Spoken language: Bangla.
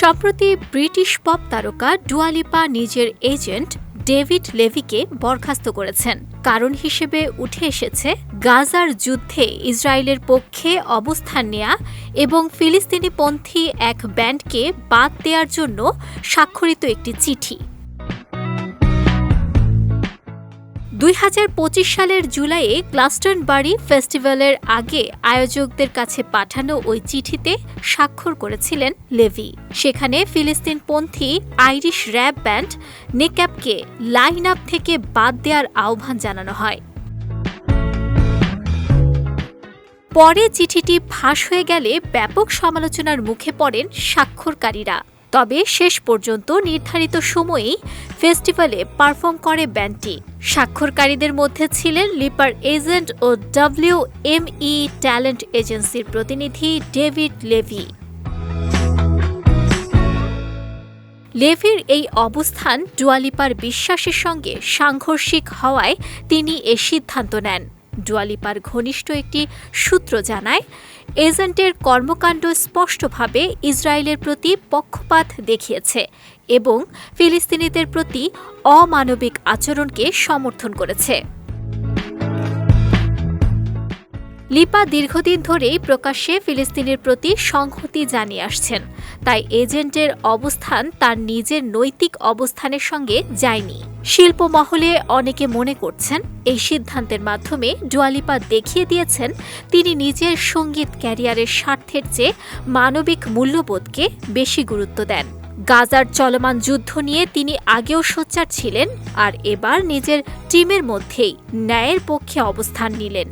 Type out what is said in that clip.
সম্প্রতি ব্রিটিশ পপ তারকা ডুয়ালিপা নিজের এজেন্ট ডেভিড লেভিকে বরখাস্ত করেছেন। কারণ হিসেবে উঠে এসেছে, গাজার যুদ্ধে ইসরায়েলের পক্ষে অবস্থান নেয়া এবং ফিলিস্তিনিপন্থী এক ব্যান্ডকে বাদ দেওয়ার জন্য স্বাক্ষরিত একটি চিঠি। দুই হাজার পঁচিশ সালের জুলাইয়ে গ্লাস্টনবাড়ি ফেস্টিভ্যালের আগে আয়োজকদের কাছে পাঠানো ওই চিঠিতে স্বাক্ষর করেছিলেন লেভি। সেখানে ফিলিস্তিনপন্থী আইরিশ র্যাব ব্যান্ড নেক্যাপকে লাইন আপ থেকে বাদ দেওয়ার আহ্বান জানানো হয়। পরে চিঠিটি ফাঁস হয়ে গেলে ব্যাপক সমালোচনার মুখে পড়েন স্বাক্ষরকারীরা। তবে শেষ পর্যন্ত নির্ধারিত সময়েই ফেস্টিভ্যালে পারফর্ম করে ব্যান্ডটি। স্বাক্ষরকারীদের মধ্যে ছিলেন লিপার এজেন্ট ও ডব্লিউ এম ই ট্যালেন্ট এজেন্সির প্রতিনিধি ডেভিড লেভি। লেভির এই অবস্থান ডুয়ালিপার বিশ্বাসের সঙ্গে সাংঘর্ষিক হওয়ায় তিনি এ সিদ্ধান্ত নেন। ডুয়ালিপার ঘনিষ্ঠ একটি সূত্র জানায়, এজেন্টের কর্মকাণ্ড স্পষ্টভাবে ইসরায়েলের প্রতি পক্ষপাত দেখিয়েছে এবং ফিলিস্তিনিদের প্রতি অমানবিক আচরণকে সমর্থন করেছে। লিপা দীর্ঘদিন ধরেই প্রকাশ্যে ফিলিস্তিনের প্রতি সংহতি জানিয়ে আসছেন। তাই এজেন্টের অবস্থান তার নিজের নৈতিক অবস্থানের সঙ্গে যায়নি। শিল্প মহলে অনেকে মনে করছেন, এই সিদ্ধান্তের মাধ্যমে ডুয়ালিপা দেখিয়ে দিয়েছেন তিনি নিজের সংগীত ক্যারিয়ারের স্বার্থের চেয়ে মানবিক মূল্যবোধকে বেশি গুরুত্ব দেন। গাজার চলমান যুদ্ধ নিয়ে তিনি আগেও সোচ্চার ছিলেন আর এবার নিজের টিমের মধ্যেই ন্যায়ের পক্ষে অবস্থান নিলেন।